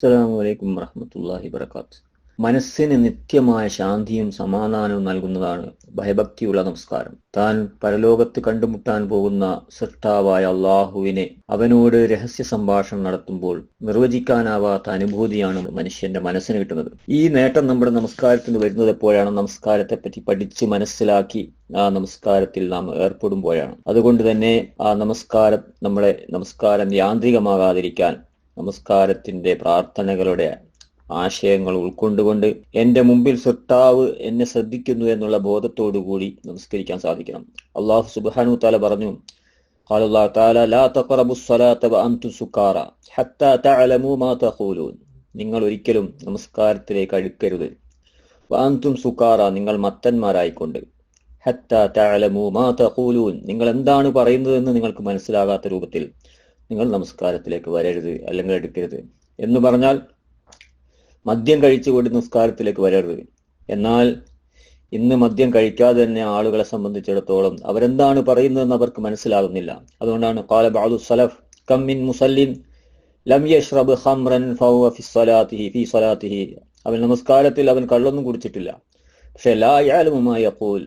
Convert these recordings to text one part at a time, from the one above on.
അസ്സലാമു അലൈക്കും വറഹ്മത്തുള്ളാഹി വബറകാത്ത് മനസ്സിന് നിത്യമായ ശാന്തിയും സമാധാനവും നൽകുന്നതാണ് ഭയഭക്തിയുള്ള നമസ്കാരം താൻ പരലോകത്ത് കണ്ടുമുട്ടാൻ പോകുന്ന സൃഷ്ടാവായ അള്ളാഹുവിനെ അവനോട് രഹസ്യ സംഭാഷണം നടത്തുമ്പോൾ നിർവചിക്കാനാവാത്ത അനുഭൂതിയാണ് മനുഷ്യന്റെ മനസ്സിന് കിട്ടുന്നത്. ഈ നേട്ടം നമ്മുടെ നമസ്കാരത്തിന് വരുന്നത് എപ്പോഴാണ്? നമസ്കാരത്തെ പറ്റി പഠിച്ച് മനസ്സിലാക്കി ആ നമസ്കാരത്തിൽ നാം ഏർപ്പെടുമ്പോഴാണ്. അതുകൊണ്ട് തന്നെ ആ നമസ്കാരം നമ്മളെ നമസ്കാരം യാന്ത്രികമാകാതിരിക്കാൻ നമസ്കാരത്തിന്റെ പ്രാർത്ഥനകളുടെ ആശയങ്ങൾ ഉൾക്കൊണ്ടുകൊണ്ട് എന്റെ മുമ്പിൽ സൃഷ്ടാവ് എന്നെ ശ്രദ്ധിക്കുന്നു എന്നുള്ള ബോധത്തോടുകൂടി നമസ്കരിക്കാൻ സാധിക്കണം അള്ളാഹു സുബ്ഹാനഹു തആല പറഞ്ഞു قال الله تعالى لا تقربوا الصلاة وأنتم سكارى حتى تعلموا ما تقولون നിങ്ങൾ ഒരിക്കലും നമസ്കാരത്തിലേക്ക് അടുക്കരുത് വാന്തും സുക്കാറ നിങ്ങൾ മത്തന്മാരായിക്കൊണ്ട് ഹത്ത തഅലമു മാ തഖൂലൂൻ നിങ്ങൾ എന്താണ് പറയുന്നതെന്ന് നിങ്ങൾക്ക് മനസ്സിലാകാത്ത രൂപത്തിൽ നിങ്ങൾ നമസ്കാരത്തിലേക്ക് വരരുത് അല്ലെങ്കിൽ എടുക്കരുത്. എന്ന് പറഞ്ഞാൽ മദ്യം കഴിച്ചുകൊണ്ട് നിസ്കാരത്തിലേക്ക് വരരുത്. എന്നാൽ ഇന്ന് മദ്യം കഴിക്കാതെ തന്നെ ആളുകളെ സംബന്ധിച്ചിടത്തോളം അവരെന്താണ് പറയുന്നതെന്ന് അവർക്ക് മനസ്സിലാകുന്നില്ല. അതുകൊണ്ടാണ് കാല ബാദു സലഫ് കമ്മിൻ മുസല്ലിൻ അവൻ നമസ്കാരത്തിൽ അവൻ കള്ളൊന്നും കുടിച്ചിട്ടില്ല. പക്ഷെ ലാ യഅലമു അപ്പോൾ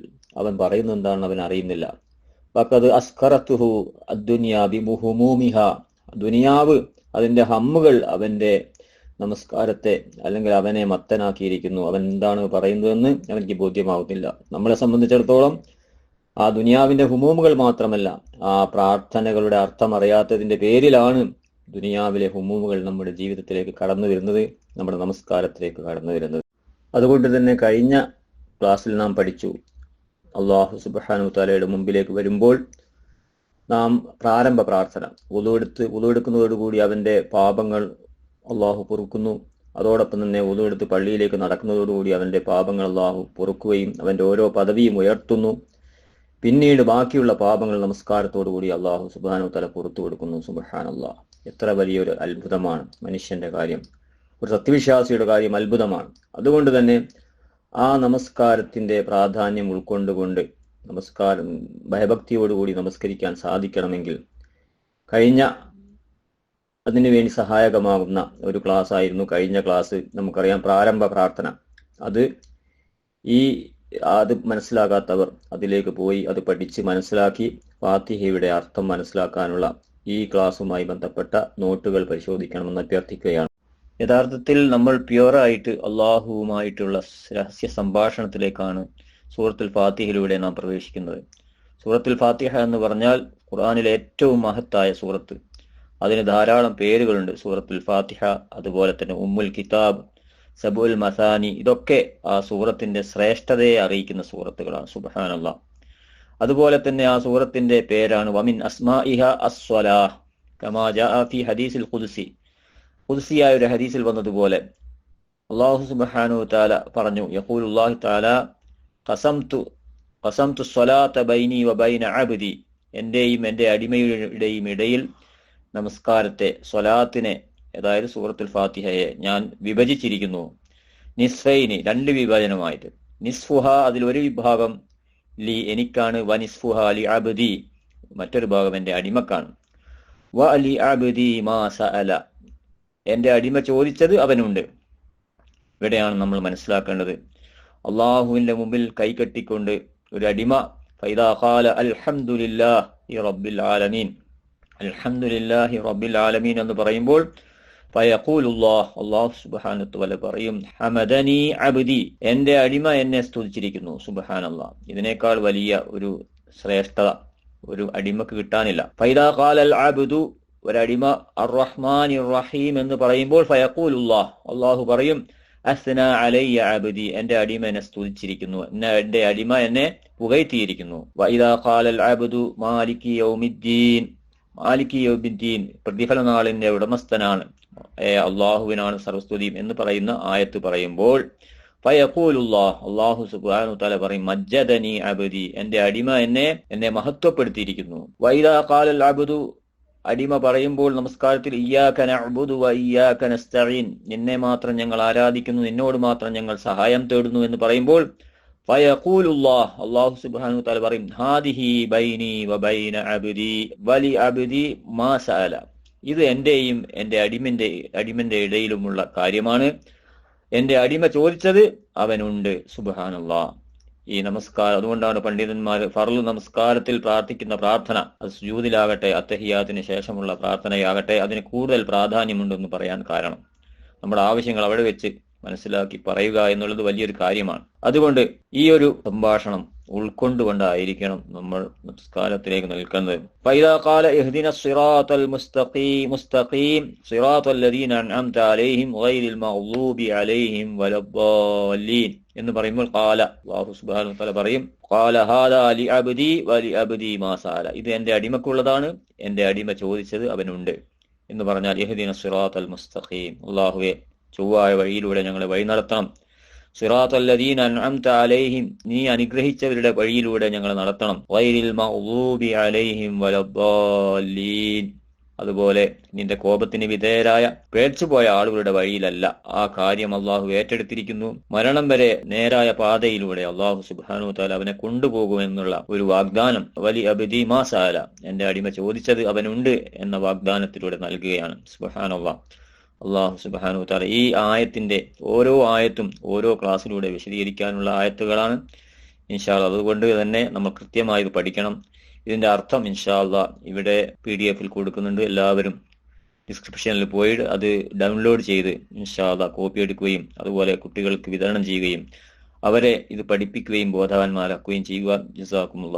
അവൻ പറയുന്നത് എന്താണെന്ന് അവൻ അറിയുന്നില്ല. വഖദ് അസ്കറത്തുഹു അദ്ദുനിയ ബിമുഹുമൂമിഹ. ദുനിയാവ് അതിന്റെ ഹമ്മുകൾ അവന്റെ നമസ്കാരത്തെ അല്ലെങ്കിൽ അവനെ മത്തനാക്കിയിരിക്കുന്നു. അവൻ എന്താണ് പറയുന്നതെന്ന് അവനിക്ക് ബോധ്യമാവുന്നില്ല. നമ്മളെ സംബന്ധിച്ചിടത്തോളം ആ ദുനിയാവിന്റെ ഹുമൂമുകൾ മാത്രമല്ല ആ പ്രാർത്ഥനകളുടെ അർത്ഥം അറിയാത്തതിന്റെ പേരിലാണ് ദുനിയാവിലെ ഹുമൂമുകൾ നമ്മുടെ ജീവിതത്തിലേക്ക് കടന്നു വരുന്നത് നമ്മുടെ നമസ്കാരത്തിലേക്ക് കടന്നു വരുന്നത്. അതുകൊണ്ട് തന്നെ കഴിഞ്ഞ ക്ലാസ്സിൽ നാം പഠിച്ചു അള്ളാഹു സുബാനു താലയുടെ മുമ്പിലേക്ക് വരുമ്പോൾ നാം പ്രാരംഭ പ്രാർത്ഥന. ഉതുവെടുത്ത് ഉതുവെടുക്കുന്നതോടുകൂടി അവന്റെ പാപങ്ങൾ അള്ളാഹു പൊറുക്കുന്നു. അതോടൊപ്പം തന്നെ ഉതുവെടുത്ത് പള്ളിയിലേക്ക് നടക്കുന്നതോടുകൂടി അവന്റെ പാപങ്ങൾ അള്ളാഹു പൊറുക്കുകയും അവന്റെ ഓരോ പദവിയും ഉയർത്തുന്നു. പിന്നീട് ബാക്കിയുള്ള പാപങ്ങൾ നമസ്കാരത്തോടുകൂടി അള്ളാഹു സുബാനു തല പുറത്തു കൊടുക്കുന്നു. സുബഹാൻ അള്ളാഹ് എത്ര വലിയൊരു അത്ഭുതമാണ് മനുഷ്യന്റെ കാര്യം. ഒരു സത്യവിശ്വാസിയുടെ കാര്യം അത്ഭുതമാണ്. അതുകൊണ്ട് തന്നെ ആ നമസ്കാരത്തിന്റെ പ്രാധാന്യം ഉൾക്കൊണ്ടുകൊണ്ട് നമസ്കാരം ഭയഭക്തിയോടുകൂടി നമസ്കരിക്കാൻ സാധിക്കണമെങ്കിൽ കഴിഞ്ഞ അതിനുവേണ്ടി സഹായകമാകുന്ന ഒരു ക്ലാസ് ആയിരുന്നു കഴിഞ്ഞ ക്ലാസ് നമുക്കറിയാം പ്രാരംഭ പ്രാർത്ഥന. അത് ഈ അത് മനസ്സിലാകാത്തവർ അതിലേക്ക് പോയി അത് പഠിച്ച് മനസ്സിലാക്കി ഫാത്തിഹയുടെ അർത്ഥം മനസ്സിലാക്കാനുള്ള ഈ ക്ലാസ്സുമായി ബന്ധപ്പെട്ട നോട്ടുകൾ പരിശോധിക്കണമെന്ന് അഭ്യർത്ഥിക്കുകയാണ്. യഥാർത്ഥത്തിൽ നമ്മൾ പ്യുവറായിട്ട് അള്ളാഹുവുമായിട്ടുള്ള രഹസ്യ സംഭാഷണത്തിലേക്കാണ് സൂറത്തുൽ ഫാത്തിഹയിലൂടെ നാം പ്രവേശിക്കുന്നത്. സൂറത്തുൽ ഫാത്തിഹ എന്ന് പറഞ്ഞാൽ ഖുർആാനിലെ ഏറ്റവും മഹത്തായ സൂറത്ത്. അതിന് ധാരാളം പേരുകളുണ്ട്. സൂറത്തുൽ ഫാത്തിഹ അതുപോലെ തന്നെ ഉമ്മുൽ കിതാബ് സബുൽ മസാനി ഇതൊക്കെ ആ സൂറത്തിന്റെ ശ്രേഷ്ഠതയെ അറിയിക്കുന്ന സൂറത്തുകളാണ്. സുബഹാനല്ല അതുപോലെ തന്നെ ആ സൂറത്തിന്റെ പേരാണ് വമിൻ അസ്മാ ഇഹ അസ്വലാ ഫി ഹദീസിൽ ഖുദ്സി. ഖുദ്സിയായ ഒരു ഹദീസിൽ വന്നതുപോലെ അള്ളാഹു സുബാനു താല പറഞ്ഞു യഹൂൽ യഖൂലുല്ലാഹു തആല ഖസംതു ഖസംതു സ്വലാത്ത ബൈനി വ അബുദി എന്റെയും എന്റെ അടിമയുടെയും ഇടയിൽ നമസ്കാരത്തെ സ്വലാത്തിനെ അതായത് സൂറത്തുൽ ഫാത്തിഹയെ ഞാൻ വിഭജിച്ചിരിക്കുന്നു. നിസ്ഫൈനി രണ്ട് വിഭജനമായിട്ട്. നിസ്ഫുഹ അതിൽ ഒരു വിഭാഗം ലി എനിക്കാണ് വ നിസ്ഫുഹ അലി അബുദി മറ്റൊരു ഭാഗം എന്റെ അടിമക്കാണ്. വ അലി അബുദി മാ സഅല. എന്റെ അടിമ ചോദിച്ചത് അവനുണ്ട്. ഇവിടെയാണ് നമ്മൾ മനസ്സിലാക്കേണ്ടത്. അള്ളാഹുവിന്റെ മുമ്പിൽ കൈകെട്ടിക്കൊണ്ട് ഒരു അടിമ അൽഹംദുലില്ലാഹി റബ്ബിൽ ആലമീൻ. അൽഹംദുലില്ലാഹി റബ്ബിൽ ആലമീൻ എന്ന് പറയുമ്പോൾ പറയും ഹമദനി അബ്ദി എന്റെ അടിമ എന്നെ സ്തുതിച്ചിരിക്കുന്നു സുബ്ഹാനല്ലാഹ് ഇതിനേക്കാൾ വലിയ ഒരു ശ്രേഷ്ഠത ഒരു അടിമക്ക് കിട്ടാനില്ല. ഒരടിമ അർ റഹ്മാൻ റഹീം എന്ന് പറയുമ്പോൾ ഫയഖൂലുല്ലാഹ് അള്ളാഹു പറയും അസ്ന അലയ്യ അബദി. എന്റെ അടിമ എന്നെ സ്തുതിച്ചിരിക്കുന്നു. എന്റെ അടിമ എന്നെ പുകഴ്ത്തിയിരിക്കുന്നു. വൈദാ ഖാലൽ മാലിക് യൗമിദ്ദീൻ. മാലിക് യൗമിദ്ദീൻ പ്രതിഫല നാളിന്റെ ഉടമസ്ഥനാണ്. ഏ അള്ളാഹുവിനാണ് സർവസ്തുതിയും എന്ന് പറയുന്ന ആയത്ത് പറയുമ്പോൾ ഫയഖൂലുല്ലാഹ് അള്ളാഹു സുബ്ഹാനഹു തആല പറയും മജ്ജദനി അബ്ദി. എന്റെ അടിമ എന്നെ എന്നെ മഹത്വപ്പെടുത്തിയിരിക്കുന്നു. വൈദാ ഖാലൽ അബ്ദു അടിമ പറയുമ്പോൾ നമസ്കാരത്തിൽ നസ്തഈൻ. നിന്നെ മാത്രം ഞങ്ങൾ ആരാധിക്കുന്നു നിന്നോട് മാത്രം ഞങ്ങൾ സഹായം തേടുന്നു എന്ന് പറയുമ്പോൾ അല്ലാഹു സുബ്ഹാനഹു തആല പറയും ഹാദിഹി വലി ഇത് എന്റെയും എന്റെ അടിമന്റെ അടിമന്റെ ഇടയിലുമുള്ള കാര്യമാണ്. എന്റെ അടിമ ചോദിച്ചത് അവനുണ്ട് സുബാനുള്ള ഈ നമസ്കാരം. അതുകൊണ്ടാണ് പണ്ഡിതന്മാർ ഫർൾ നമസ്കാരത്തിൽ പ്രാർത്ഥിക്കുന്ന പ്രാർത്ഥന അത് സുജൂതിലാകട്ടെ അത്തഹിയാത്തിന് ശേഷമുള്ള പ്രാർത്ഥനയാകട്ടെ അതിന് കൂടുതൽ പ്രാധാന്യമുണ്ടെന്ന് പറയാൻ കാരണം. നമ്മുടെ ആവശ്യങ്ങൾ അവിടെ വെച്ച് മനസ്സിലാക്കി പറയുക എന്നുള്ളത് വലിയൊരു കാര്യമാണ്. അതുകൊണ്ട് ഈ ഒരു സംഭാഷണം ഉൾക്കൊണ്ടുകൊണ്ടായിരിക്കണം നമ്മൾ നിസ്കാരത്തിലേക്ക് നിൽക്കുന്നത്. പൈതാകാല ഇഹ്ദിന സിറാത്തൽ മുസ്തഖീം മുസ്തഖീം സിറാത്തൽ ലദീന അൻഅംത അലൈഹിം ഗൈരിൽ മഗ്ദൂബി അലൈഹിം വലദ്ദാലീൻ എന്ന് പറയുമ്പോൾ കാല അള്ളാഹു സുബ്ഹാനഹു തആല പറയും ഖാല ഹാദ ലി അബ്ദി വലി അബ്ദി മാ സാല. ഇത് എന്റെ അടിമക്കുള്ളതാണ് എന്റെ അടിമ ചോദിച്ചത് അവനുണ്ട് എന്ന് പറഞ്ഞാൽ ഇഹ്ദിന സിറാത്തൽ മുസ്തഖീം. അള്ളാഹുവെ ചൊവ്വായ വഴിയിലൂടെ ഞങ്ങളെ വഴി നടത്തണം. സിറാത്ത് അല്ലദീൻ അൻഅംത അലൈഹിം. നീ അനുഗ്രഹിച്ചവരുടെ വഴിയിലൂടെ ഞങ്ങൾ നടത്തണം. വൈരിൽ മഗ്ദൂബി അലൈഹിം വലദ്ദാലീൻ. അതുപോലെ നിന്റെ കോപത്തിന് വിധേയരായ പേടിച്ചുപോയ ആളുകളുടെ വഴിയിലല്ല. ആ കാര്യം അള്ളാഹു ഏറ്റെടുത്തിരിക്കുന്നു. മരണം വരെ നേരായ പാതയിലൂടെ അള്ളാഹു സുബാനു താല അവനെ കൊണ്ടുപോകുമെന്നുള്ള ഒരു വാഗ്ദാനം. വലി അബിദി മാസാല എന്റെ അടിമ ചോദിച്ചത് അവനുണ്ട് എന്ന വാഗ്ദാനത്തിലൂടെ നൽകുകയാണ്. സുബാനുള്ള അള്ളാഹു സുബാനു താല ഈ ആയത്തിന്റെ ഓരോ ആയത്തും ഓരോ ക്ലാസ്സിലൂടെ വിശദീകരിക്കാനുള്ള ആയത്തുകളാണ്. ഇൻഷാല്ല അതുകൊണ്ട് തന്നെ നമ്മൾ കൃത്യമായി പഠിക്കണം. ഇതിന്റെ അർത്ഥം ഇൻഷാല്ല ഇവിടെ പി ഡി എഫിൽ കൊടുക്കുന്നുണ്ട്. എല്ലാവരും ഡിസ്ക്രിപ്ഷനിൽ പോയി അത് ഡൗൺലോഡ് ചെയ്ത് ഇൻഷാല്ല കോപ്പി എടുക്കുകയും അതുപോലെ കുട്ടികൾക്ക് വിതരണം ചെയ്യുകയും അവരെ ഇത് പഠിപ്പിക്കുകയും ബോധവാന്മാരാക്കുകയും ചെയ്യുക. ജസാക്കുമുള്ള